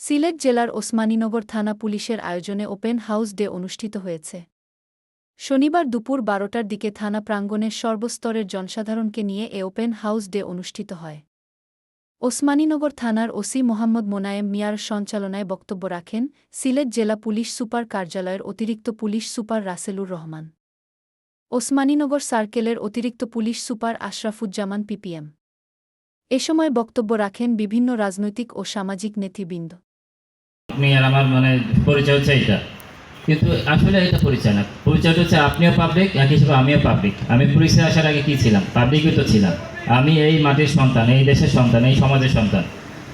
সিলেট জেলার ওসমানীনগর থানা পুলিশের আয়োজনে ওপেন হাউস ডে অনুষ্ঠিত হয়েছে। শনিবার দুপুর বারোটার দিকে থানা প্রাঙ্গণের সর্বস্তরের জনসাধারণকে নিয়ে এ ওপেন হাউস ডে অনুষ্ঠিত হয়। ওসমানীনগর থানার ওসি মোহাম্মদ মোনায়েম মিয়ার সঞ্চালনায় বক্তব্য রাখেন সিলেট জেলা পুলিশ সুপার কার্যালয়ের অতিরিক্ত পুলিশ সুপার রাসেলুর রহমান। ওসমানীনগর সার্কেলের অতিরিক্ত পুলিশ সুপার আশরাফুজ্জামান পিপিএম। এ সময় বক্তব্য রাখেন বিভিন্ন রাজনৈতিক ও সামাজিক নেতৃবৃন্দ। আর আমার মানে পরিচয় হচ্ছে এটা কিন্তু আসলে এটা পরিচয় না। পরিচয়টা হচ্ছে আপনিও পাবলিক এক হিসেবে আমিও পাবলিক আমি পুলিশে আসার আগে কি ছিলাম? পাবলিকই তো ছিলাম। আমি এই মাটির সন্তান, এই দেশের সন্তান, এই সমাজের সন্তান।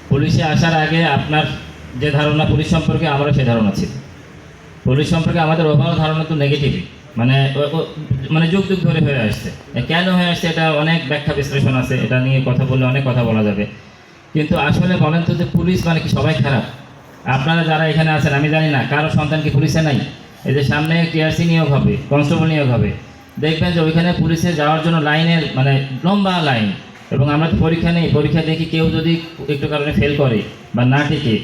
পুলিশে আসার আগে আপনার যে ধারণা পুলিশ সম্পর্কে আমারও সে ধারণা ছিল পুলিশ সম্পর্কে আমাদের ওভারঅল ধারণা তো নেগেটিভই মানে মানে যুগ যুগ ধরে হয়ে আসছে। কেন হয়ে আসছে এটা অনেক ব্যাখ্যা বিশ্লেষণ আছে। এটা নিয়ে কথা বললে অনেক কথা বলা যাবে। কিন্তু আসলে বলেন তো যে পুলিশ মানে কি সবাই খারাপ? আপনারা যারা এখানে আছেন, আমি জানি না, কারও সন্তান কি পুলিশে নাই? এই যে সামনে টিআরসি নিয়োগ হবে, কনস্টেবল নিয়োগ হবে। দেখবেন যে ওইখানে পুলিশে যাওয়ার জন্য লাইনের মানে লম্বা লাইন, এবং আমরা তো পরীক্ষা নেই, পরীক্ষা দেখি কেউ যদি একটু কারণে ফেল করে বা না টিকে,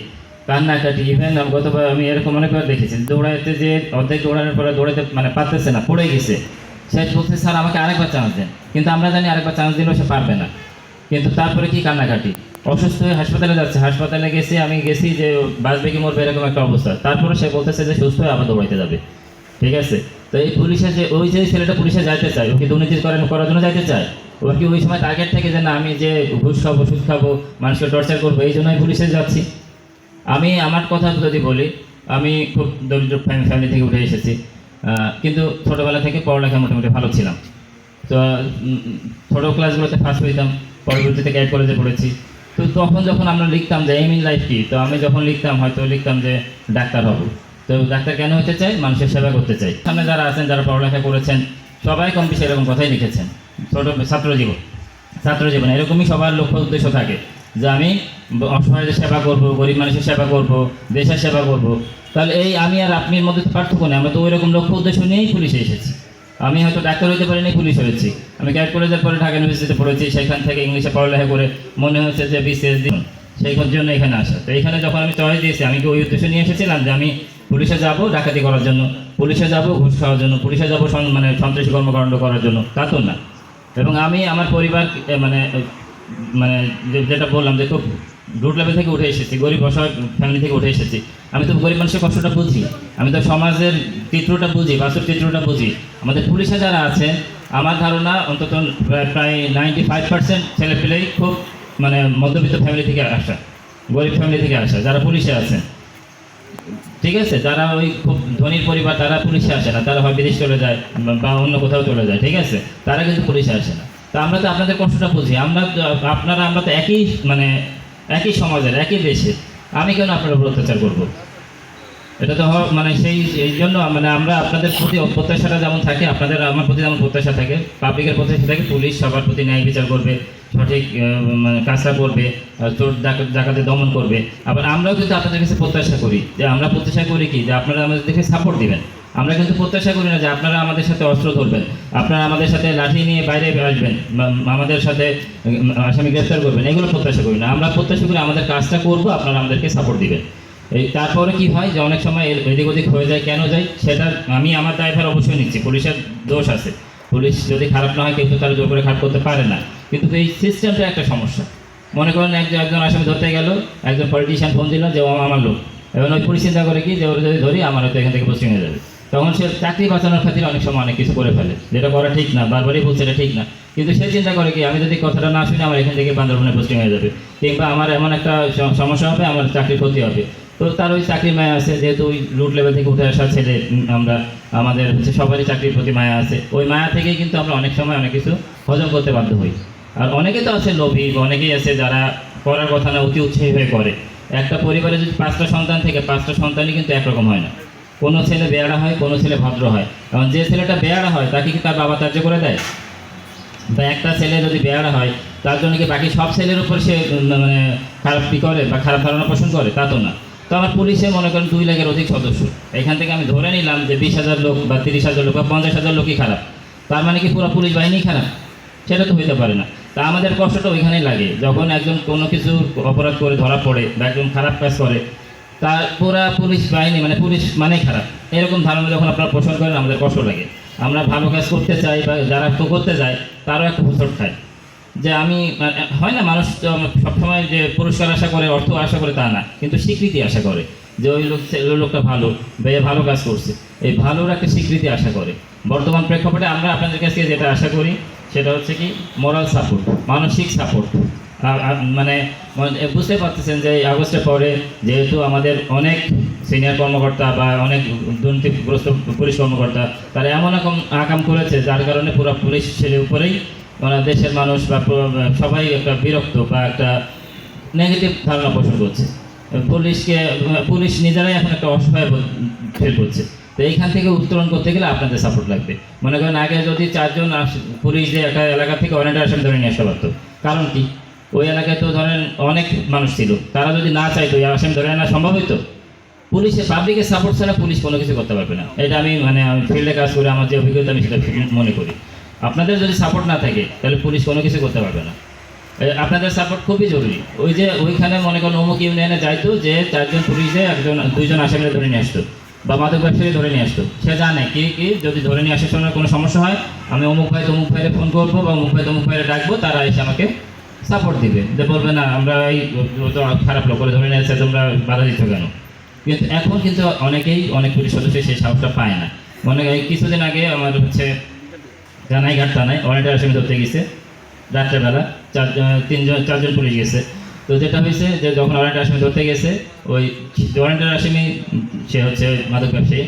কান্নাকাটি ইভেন গতবার আমি এরকম অনেকবার দেখেছি, দৌড়াইতে যে অর্ধেক দৌড়ানোর পরে দৌড়াতে মানে পারতেছে না, পড়ে গেছে। সে বলছে, স্যার, আমাকে আরেকবার চান্স দেন। কিন্তু আমরা জানি আরেকবার চান্স দিলেও সে পারবে না। কিন্তু তারপরে কি কান্নাকাটি? অসুস্থ হয়ে হাসপাতালে যাচ্ছে। হাসপাতালে গেছি, আমি গেছি যে বাঁচবে কি মরবে এরকম একটা অবস্থা। তারপরে সে বলতেছে যে সুস্থ হয়ে আবার দৌড়াইতে যাবে। ঠিক আছে? তো এই পুলিশে যে, ওই যে ছেলেটা পুলিশে যাইতে চায়, ও কি দুর্নীতি করেন করার জন্য যাইতে চায়? ওর কি ওই সময় টার্গেট থেকে যে না, আমি যে ঘুষ খাব ওষুধ খাব, মানুষকে টর্চার করব, এই জন্যই পুলিশে যাচ্ছি। আমি আমার কথা যদি বলি, আমি খুব দরিদ্র ফ্যামিলি থেকে উঠে এসেছি। কিন্তু ছোটোবেলা থেকে পড়ালেখা মোটামুটি ভালো ছিলাম। তো ছোটো ক্লাসগুলোতে ফার্স্ট হইতাম, পরবর্তীতে গ্যাট কলেজে পড়েছি। তো তখন যখন আমরা লিখতাম যে এম ইন লাইফ কি, তো আমি যখন লিখতাম, হয়তো লিখতাম যে ডাক্তার হব। তো ডাক্তার কেন হতে চাই মানুষের সেবা করতে চাই সামনে যারা আছেন, যারা পড়ালেখা করেছেন, সবাই কম বেশি এরকম কথাই লিখেছেন। ছোটো ছাত্র জীবন, ছাত্র জীবনে, এরকমই সবার লক্ষ্য উদ্দেশ্য থাকে যে আমি অসহায়দের সেবা করব, গরিব মানুষের সেবা করব, দেশের সেবা করব। তাহলে এই আমি আর আপনির মধ্যে পার্থক্য নেই, আমরা তো ওই রকম লক্ষ্য উদ্দেশ্য নিয়েই পুলিশে এসেছি। আমি হয়তো ডাক্তার হইতে পারিনি, পুলিশ হয়েছি। আমি ক্যাট কলেজের পরে ঢাকা ইউনিভার্সিটিতে পড়েছি, সেখান থেকে ইংলিশে পড়ালেখা করে মনে হচ্ছে যে বিসিএস দিন সেই জন্য এখানে আসা। তো এখানে যখন আমি চয়েস দিয়েছি, আমি কি ওই উদ্দেশ্য নিয়ে এসেছিলাম যে আমি পুলিশে যাব, ডাকাতি করার জন্য? পুলিশে যাব, ঘুষ খাওয়ার জন্য? পুলিশে যাব মানে সন্ত্রাসী কর্মকাণ্ড করার জন্য? তা তো না। এবং আমি আমার পরিবার মানে মানে যেটা বললাম যে খুব রুট লেভেল থেকে উঠে এসেছি, গরিব অসহায় ফ্যামিলি থেকে উঠে এসেছি। আমি তো গরিব মানুষের কষ্টটা বুঝি, আমি তো সমাজের চিত্রটা বুঝি বাস্তব চিত্রটা বুঝি। আমাদের পুলিশে যারা আছেন আমার ধারণা অন্তত প্রায়- নাইনটি ফাইভ পার্সেন্ট ছেলেপেলেই খুব মানে মধ্যবিত্ত ফ্যামিলি থেকে আসা, গরিব ফ্যামিলি থেকে আসা, যারা পুলিশে আছেন ঠিক আছে? যারা ওই খুব ধনীর পরিবার, তারা পুলিশে আসে না, তারা হয় বিদেশ চলে যায় বা অন্য কোথাও চলে যায়, ঠিক আছে? তারা কিন্তু পুলিশে আসে না। তো আমরা তো আপনাদের কষ্টটা বুঝি, আমরা আপনারা আমরা তো একই মানে একই সমাজের, একই দেশে আমি কেন আপনার উপর অত্যাচার করব? এটা তো মানে সেই এই জন্য মানে আমরা আপনাদের প্রতি প্রত্যাশাটা যেমন থাকে, আপনাদের আমার প্রতি যেমন প্রত্যাশা থাকে, পাবলিকের প্রত্যাশা থাকে পুলিশ সবার প্রতি ন্যায় বিচার করবে, সঠিক মানে কাজটা করবে চোর ডাকাতে দমন করবে। আবার আমরাও কিন্তু আপনাদের কাছে প্রত্যাশা করি, যে আমরা প্রত্যাশা করি কি? যে আপনারা আমাদের দেখে সাপোর্ট দিবেন। আমরা কিন্তু প্রত্যাশা করি না যে আপনারা আমাদের সাথে অস্ত্র ধরবেন। আপনারা আমাদের সাথে লাঠি নিয়ে বাইরে আসবেন আমাদের সাথে আসামি গ্রেফতার করবেন, এগুলো প্রত্যাশা করি না। আমরা প্রত্যাশা করি আমাদের কাজটা করব, আপনারা আমাদেরকে সাপোর্ট দিবেন। এই তারপরে কি হয় যে অনেক সময় এদিক ওদিক হয়ে যায়, কেন যায় সেটা আমি আমার দায়ভার অবশ্যই নিচ্ছি, পুলিশের দোষ আছে। পুলিশ যদি খারাপ না হয় কিন্তু তারা জোর করে খারাপ করতে পারে না। কিন্তু এই সিস্টেমটা একটা সমস্যা। মনে করেন একজন একজন আসামি ধরতে গেল, একজন পলিটিশিয়ান ফোন দিল যে ও আমার লোক। এবং ওই পুলিশ চিন্তা করে কি যে ওরা যদি ধরি, আমার হয়তো এখান থেকে পোস্টিং হয়ে যাবে। তখন সে চাকরি বাঁচানোর খাতিরে অনেক সময় অনেক কিছু করে ফেলে। যেটা করা ঠিক না, বারবারই বলছে এটা ঠিক না। কিন্তু সে চিন্তা করে কি, আমি যদি কথাটা না শুনি, আমার এখান থেকে বান্দরবনে পোস্টিং হয়ে যাবে। কিংবা আমার এমন একটা সমস্যা হবে, আমার চাকরির ক্ষতি হবে। তো তার ওই চাকরির মায়া আছে, যেহেতু ওই রুট লেভেল থেকে উঠে আসা ছেলে আমরা, আমাদের হচ্ছে সবারই চাকরির প্রতি মায়া আছে। ওই মায়া থেকেই কিন্তু আমরা অনেক সময় অনেক কিছু হজম করতে বাধ্য হই। আর অনেকে তো আছে লোভী, অনেকেই আছে যারা করার কথা না, অতি উৎসাহী হয়ে করে। একটা পরিবারে যদি পাঁচটা সন্তান থেকে, পাঁচটা সন্তানই কিন্তু একরকম হয় না। কোনো ছেলে বেয়ারা হয়, কোনো ছেলে ভদ্র হয়। কারণ যে ছেলেটা বেয়ারা হয়, তাকে কি তার বাবা ত্যায্য করে দেয়? বা একটা ছেলে যদি বেয়ারা হয়, তার জন্য কি বাকি সব ছেলের উপর সে মানে খারাপ কি করে বা খারাপ ধারণা পোষণ করে? তা তো না। তো আমার পুলিশে মনে করেন দুই লাখের অধিক সদস্য। এখান থেকে আমি ধরে নিলাম যে বিশ হাজার লোক বা তিরিশ হাজার লোক বা পঞ্চাশ হাজার লোকই খারাপ। তার মানে কি পুরো পুলিশ বাহিনী খারাপ? সেটা তো হইতে পারে না। তা আমাদের কষ্টটা ওইখানেই লাগে। যখন একজন কোনো কিছু অপরাধ করে ধরা পড়ে বা একজন খারাপ কাজ করে তার পুরা পুলিশ বাহিনী মানে পুলিশ মানেই খারাপ। এরকম ধারণা যখন আপনারা পোষণ করেন আমাদের কষ্ট লাগে। আমরা ভালো কাজ করতে চাই বা যারা তো করতে যায় তারও একটা হোঁচট খায়। যে আমি মানে, হয় না মানুষ সবসময় যে পুরস্কার আশা করে অর্থ আশা করে তা না। কিন্তু স্বীকৃতি আশা করে যে ওই লোক ওই লোকটা ভালো বা ভালো কাজ করছে। এই ভালোর একটা স্বীকৃতি আশা করে। বর্তমান প্রেক্ষাপটে আমরা আপনাদের কাছে যেটা আশা করি সেটা হচ্ছে কি মোরাল সাপোর্ট মানসিক সাপোর্ট মানে মানে বুঝতে পারতেছেন যে এই আগস্টের পরে যেহেতু আমাদের অনেক সিনিয়র কর্মকর্তা বা অনেক দুর্নীতিগ্রস্ত পুলিশ কর্মকর্তা, তারা এমন রকম আকাম করেছে যার কারণে পুরো পুলিশ ছেলের উপরেই মানে দেশের মানুষ বা সবাই একটা বিরক্ত বা একটা নেগেটিভ ধারণা পোষণ করছে। পুলিশকে, পুলিশ নিজেরাই এখন একটা অসহায় ফিল করছে। তো এইখান থেকে উত্তরণ করতে গেলে আপনাদের সাপোর্ট লাগবে। মনে করেন আগে যদি চারজন আস- পুলিশ যে একটা এলাকা থেকে অনেকটা আসামি ধরে নিয়ে আসতে পারতো কারণ কি? ওই এলাকায় তো ধরেন অনেক মানুষ ছিল। তারা যদি না চাইতো, এই আসামি ধরে আনা সম্ভব হইতো? পুলিশের পাবলিকের সাপোর্ট ছাড়া পুলিশ কোনো কিছু করতে পারবে না। এটা আমি মানে আমি ফিল্ডে কাজ করে, আমার যে অভিজ্ঞতা, আমি সেটা মনে করি। আপনাদের যদি সাপোর্ট না থাকে, তাহলে পুলিশ কোনো কিছু করতে পারবে না। আপনাদের সাপোর্ট খুবই জরুরি। ওই যে, ওইখানে মনে করেন অমুক ইউনিয়নে যাইতো, যে চারজন পুলিশে একজন, দুইজন আসামিরা ধরে নিয়ে আসতো, বা মাদক ব্যবসায়ী ধরে নিয়ে আসতো, সে জানে কি কি, যদি ধরে নিয়ে আসার সময় কোনো সমস্যা হয়, আমি অমুক ভাই তমুক ভাইরে ফোন করব, বা অমুক ভাই তমুক ভাইরে ডাকবো, তারা এসে আমাকে সাপোর্ট দিবে। যে বলবে, না, আমরা এই খারাপ লোক করে ধরে নিয়ে আসছে তোমরা বাধা দিচ্ছ কেন? কিন্তু এখন কিন্তু অনেকেই, অনেক পুলিশ সদস্য সেই সাহসটা পায় না। মনে হয় কিছুদিন আগে আমার হচ্ছে রানাইঘাট থানায় ওয়ারেন্টের আসামি ধরতে গেছে, রাত্রেবেলা চার তিনজন, চারজন পুলিশ গেছে। তো যেটা হয়েছে যে যখন ওয়ারেন্টের আসামি ধরতে গেছে, ওই ওয়ারেন্টের আসামি, সে হচ্ছে মাদক ব্যবসায়ী,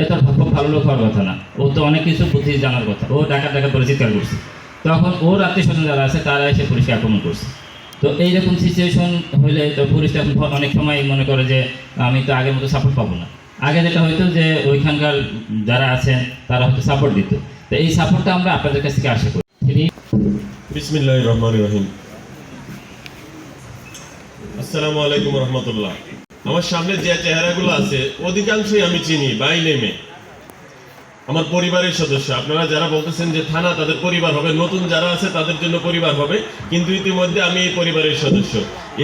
এ তো খুব ভালো লোক হওয়ার কথা না। ও তো অনেক কিছু বুদ্ধি জানার কথা। ও ডাকাত ডাকাত করে চিৎকার করছে। তখন ওর আত্মীয় যারা আছে, তারা এসে পুলিশকে আক্রমণ করছে। তো এইরকম সিচুয়েশন হলে তো পুলিশটা এখন অনেক সময় মনে করে যে, আমি তো আগের মতো সাপোর্ট পাবো না। আগে যেটা হয়তো যে, ওইখানকার যারা আছেন, তারা হয়তো সাপোর্ট দিত। তো এই সাপোর্টটা আমরা আপনাদের কাছ থেকে আশা করি। বিসমিল্লাহ রহমান রহিম। আসসালামু আলাইকুম রহমতুল্লাহ। আমার সামনে যে চেহারাগুলো আছে, অধিকাংশই আমি চিনি বাই নেমে আমার পরিবারের সদস্য, আপনারা যারা বলতেছেন যে থানা, তাদের পরিবার হবে, নতুন যারা আছে তাদের জন্য পরিবার হবে, কিন্তু ইতিমধ্যে আমি এই পরিবারের সদস্য।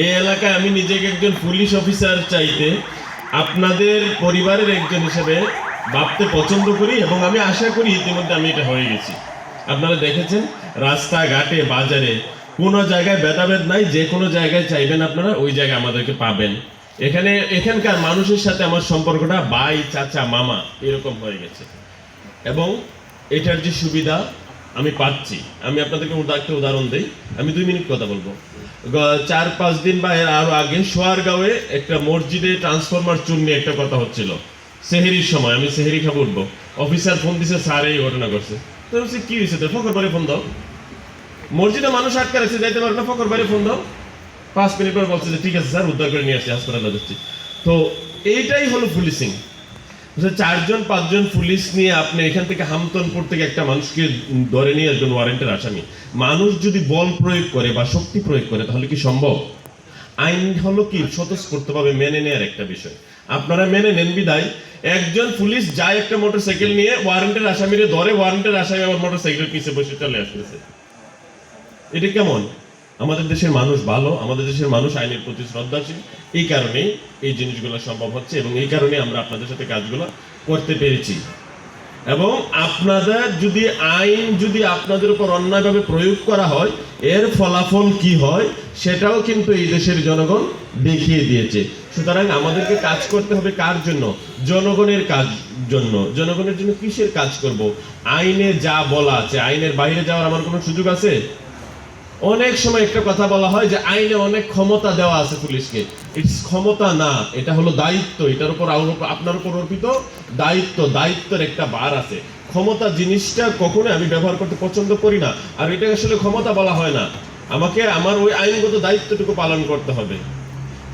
এই এলাকায় আমি নিজেকে একজন পুলিশ অফিসার চাইতে আপনাদের পরিবারের একজন হিসেবে ভাবতে পছন্দ করি এবং আমি আশা করি ইতিমধ্যে আমি এটা হয়ে গেছি। আপনারা দেখেছেন, রাস্তাঘাটে, বাজারে, কোনো জায়গায় ভেদাভেদ নাই, যে কোনো জায়গায় চাইবেন আপনারা, ওই জায়গায় আমাদেরকে পাবেন। এখানে, এখানকার মানুষের সাথে আমার সম্পর্কটা ভাই, চাচা, মামা, এরকম হয়ে গেছে। এবং এটার যে সুবিধা আমি পাচ্ছি। আমি আপনাদেরকে একটা উদাহরণ দিই। আমি দুই মিনিট কথা বলব। চার, পাঁচ দিন বা এর আরও আগে সোয়ারগাঁওয়ে একটা মসজিদে ট্রান্সফরমার চুন নিয়ে একটা কথা হচ্ছিল। সেহেরির সময়। আমি সেহেরি খাব উঠবো। অফিসার ফোন দিছে, স্যার, এই ঘটনা করছে তো কি হয়েছে তোর? ফকর বাড়ি ফোন দাও। মসজিদে মানুষ আটকা রেখেছে যাইতে পারবে না, ফকর বাড়ি ফোন দাও। পাঁচ মিনিট পর বলছে যে, ঠিক আছে, স্যার, উদ্ধার করে নিয়ে আসছি, হাসপাতালে যাচ্ছি তো এইটাই হলো পুলিশিং। চারজন, পাঁচজন পুলিশ নিয়ে আপনি এখান থেকে হামতনপুর থেকে একটা মানুষকে ধরে নিয়ে আসবেন ওয়ারেন্টের আসামি। মানুষ যদি বল প্রয়োগ করে বা শক্তি প্রয়োগ করে, তাহলে কি সম্ভব? আইন হলো কি? স্বতঃস্ফূর্তভাবে মেনে নেওয়ার একটা বিষয়। আপনারা মেনে নেন বিদায়। একজন পুলিশ যায় একটা মোটরসাইকেল নিয়ে ওয়ারেন্টের আসামিরে ধরে, ওয়ারেন্টের আসামি আমার মোটরসাইকেলের পিছিয়ে বসে চলে আসতেছে। এটা কেমন? আমাদের দেশের মানুষ ভালো, আমাদের দেশের মানুষ আইনের প্রতি শ্রদ্ধাশীল। এই কারণেই এই জিনিসগুলো সম্ভব হচ্ছে এবং এই কারণে আমরা আপনাদের সাথে কাজগুলো করতে পেরেছি। এবং আপনাদের যদি আইন যদি আপনাদের উপর অন্যায়ভাবে প্রয়োগ করা হয়, এর ফলাফল কি হয় সেটাও কিন্তু এই দেশের জনগণ দেখিয়ে দিয়েছে। সুতরাং আমাদেরকে কাজ করতে হবে কার জন্য? জনগণের কাজ জন্য। জনগণের জন্য কিসের কাজ করব? আইনে যা বলা আছে, আইনের বাইরে যাওয়ার আমার কোনো সুযোগ আছে? অনেক সময় একটা কথা বলা হয় যে আইনে অনেক ক্ষমতা দেওয়া আছে পুলিশকে। ইটস ক্ষমতা না, এটা হলো দায়িত্ব, এটার উপর আপনার উপর অর্পিত দায়িত্ব, দায়িত্বের একটা বার আছে। ক্ষমতা জিনিসটা কখনো আমি ব্যবহার করতে পছন্দ করি না, আর এটা আসলে ক্ষমতা বলা হয় না। আমাকে আমার ওই আইনগত দায়িত্বটুকু পালন করতে হবে।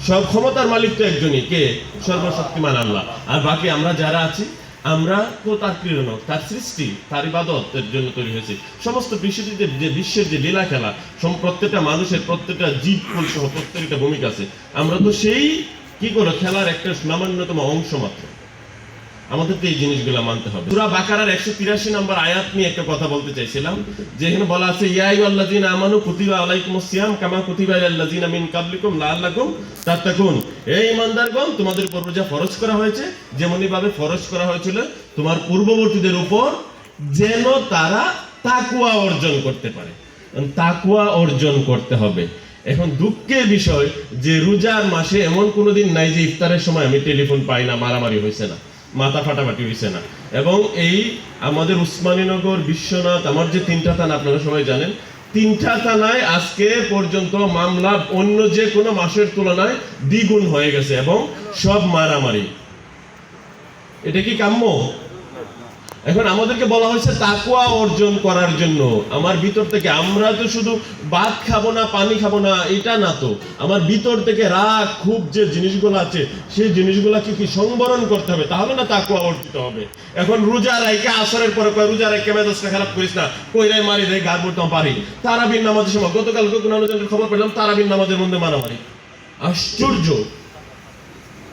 সব ক্ষমতার মালিক তো একজনই, কে? সর্বশক্তিমান আল্লাহ। আর বাকি আমরা যারা আছি আমরা তো তার প্রেরণক তার সৃষ্টি, তার ইবাদতের জন্য তৈরি হয়েছে। সমস্ত বিশ্বজিতে যে বিশ্বের যে লীলা খেলা প্রত্যেকটা মানুষের প্রত্যেকটা জীব সহ প্রত্যেকটা ভূমিকা আছে। আমরা তো সেই, কি করো? খেলার একটা সামান্যতম অংশ মাত্র। আমাদের তো এই জিনিসগুলো মানতে হবে। সূরা বাকারার একশো তিরাশি নম্বর আয়াত নিয়ে একটা কথা বলতে চাইছিলাম, যে এখানে বলা আছে ইয়াই আল্লাযিনা আমানু কুতিবা আলাইকুমুস সিয়াম কামা কুতিবা আলাল্লাযিনা মিন কাবলিকুম লাআল্লাকুম তাত্তাকুন। এই ইমানদারগণ, তোমাদের উপর রোজা ফরজ করা হয়েছে যেমনই ভাবে ফরজ করা হয়েছিল, তোমার পূর্ববর্তীদের উপর যেন তারা তাকুয়া অর্জন করতে পারে। তাকুয়া অর্জন করতে হবে। এখন দুঃখের বিষয়, যে রোজার মাসে এমন কোনো দিন নাই যে ইফতারের সময় আমি টেলিফোন পাই না, মারামারি হয়েছে না। মাথা ফাটাফাটি হয়েছে না। এবং এই আমাদের উসমানীনগর বিশ্বনাথ, আমার যে তিনটা থানা, আপনারা সবাই জানেন, তিনটা থানায় আজকে পর্যন্ত মামলা অন্য যে কোনো মাসের তুলনায় দ্বিগুণ হয়ে গেছে এবং সব মারামারি। এটা কি কাম্য? এখন আমাদেরকে বলা হয়েছে তাকুয়া অর্জন করার জন্য। আমার ভিতর থেকে আমরা তো শুধু ভাত খাব না, পানি খাব না, এটা না তো। আমার ভিতর থেকে রাগ খুব যে জিনিসগুলো আছে, সেই জিনিসগুলোকে কি সংবরণ করতে হবে? তাহলে না তাকুয়া অর্জিত হবে। এখন রোজা রাইকে আসরের পরে কয়, রোজা রাইকে মেজাজটা খারাপ করিস না, কইরাই মারি রে গার পড়তাম পারি। তারাবিন নামাজের সময়, গতকাল কোনো খবর পেলাম তারাবিন নামাজের মধ্যে মারামারি। আশ্চর্য!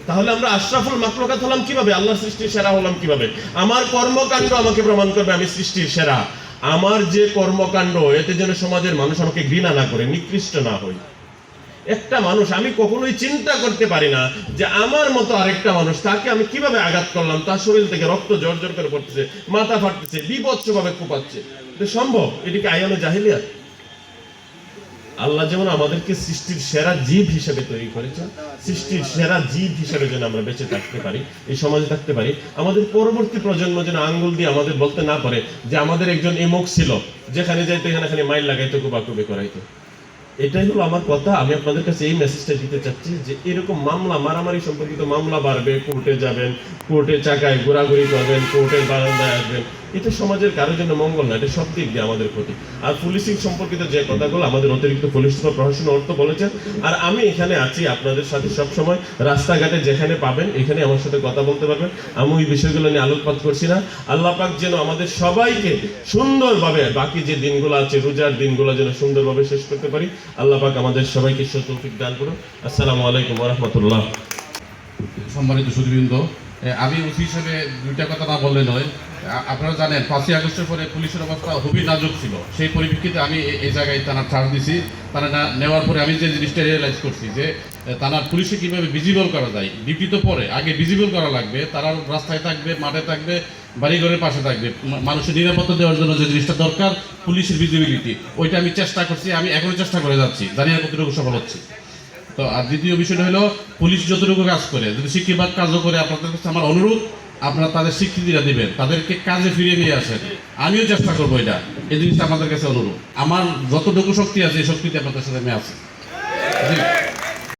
তাহলে আমরা আশরাফুল মাকলুকাত হলাম কীভাবে? আল্লাহর সৃষ্টির সেরা হলাম কীভাবে? আমার কর্মকাণ্ড আমাকে প্রমাণ করবে আমি সৃষ্টির সেরা। আমার যে কর্মকাণ্ড, এতে যেন সমাজের মানুষ আমাকে ঘৃণা না করে, নিকৃষ্ট না হই। একটা মানুষ আমি কখনোই চিন্তা করতে পারি না যে আমার মতো আরেকটা মানুষ তাকে আমি কীভাবে আঘাত করলাম? তার শরীর থেকে রক্ত জর্জর করে পড়তেছে, মাথা ফাটতেছে বিপৎস ভাবে কোপাচ্ছে সম্ভব? এটিকে আয়ানো জাহিলিয়া আল্লাহ যেমন আমাদেরকে সৃষ্টির সেরা জীব হিসেবে তৈরি করেছেন, সৃষ্টির সেরা জীব হিসেবে যেন আমরা বেঁচে থাকতে পারি, এই সমাজে থাকতে পারি, আমাদের পরবর্তী প্রজন্ম যেন আঙ্গুল দিয়ে আমাদের বলতে না পারে যে আমাদের একজন এমক ছিল, যেখানে যাইতো, এখানে খালি মাইল লাগাইতো কুবাকুবি করাইতো। এটাই হলো আমার কথা, আমি আপনাদের কাছে এই মেসেজটা দিতে চাচ্ছি যে এরকম মামলা, মারামারি সম্পর্কিত মামলা বাড়বে কোর্টে যাবেন কোর্টে চাকায় ঘোরাঘুরি করবেন কোর্টের বারান্দায় আসবেন এটা সমাজের কারোর জন্য মঙ্গল না, এটা সব দিক দিয়ে আমাদের ক্ষতি। আর পুলিশিং সম্পর্কিত যে কথাগুলো আমাদের অতিরিক্ত পুলিশ সুপার প্রশাসন অর্থ বলেছেন, আর আমি এখানে আছি আপনাদের সাথে সব সময় রাস্তাঘাটে যেখানে পাবেন, এখানে আমার সাথে কথা বলতে পারবেন। আমি ওই বিষয়গুলো নিয়ে আলোকপাত করছি না। আল্লাহ পাক যেন আমাদের সবাইকে সুন্দরভাবে বাকি যে দিনগুলো আছে, রোজার দিনগুলো যেন সুন্দরভাবে শেষ করতে পারি। আল্লাহ পাক আমাদের সবাইকে সতৌফিক দান করুন। আসসালামু আলাইকুম রহমতুল্লাহ। সম্মানিত সুদীবৃন্দ আমি ওসি হিসেবে দুইটা কথা না বললে নয়। আপনারা জানেন পাঁচই আগস্টের পরে পুলিশের অবস্থা খুবই নাজুক ছিল। সেই পরিপ্রেক্ষিতে আমি এই জায়গায় থানার ছাড় দিছি। তারা না নেওয়ার পরে আমি যে জিনিসটা রিয়েলাইজ করছি যে এ, থানার পুলিশে কীভাবে ভিজিবল করা যায় ডিউটি তো পরে আগে ভিজিবল করা লাগবে তারা রাস্তায় থাকবে মাঠে থাকবে বাড়িঘরের পাশে থাকবে মানুষের নিরাপত্তা দেওয়ার জন্য যে জিনিসটা দরকার পুলিশের ভিজিবিলিটি ওইটা আমি চেষ্টা করছি আমি এখনও চেষ্টা করে যাচ্ছি জানি না কতটুকু সফল হচ্ছে। তো আর দ্বিতীয় বিষয়টা হলো, পুলিশ যতটুকু কাজ করে, যদি শিক্ষিবাদ কাজও করে, আপনাদের কাছে আমার অনুরোধ, আপনারা তাদের স্বীকৃতিটা দিবেন, তাদেরকে কাজে ফিরিয়ে নিয়ে আসেন। আমিও চেষ্টা করব এটা, এই জিনিসটা আমাদের কাছে অনুরোধ। আমার যতটুকু শক্তি আছে, এই শক্তিতে আপনাদের সাথে আমি আছি।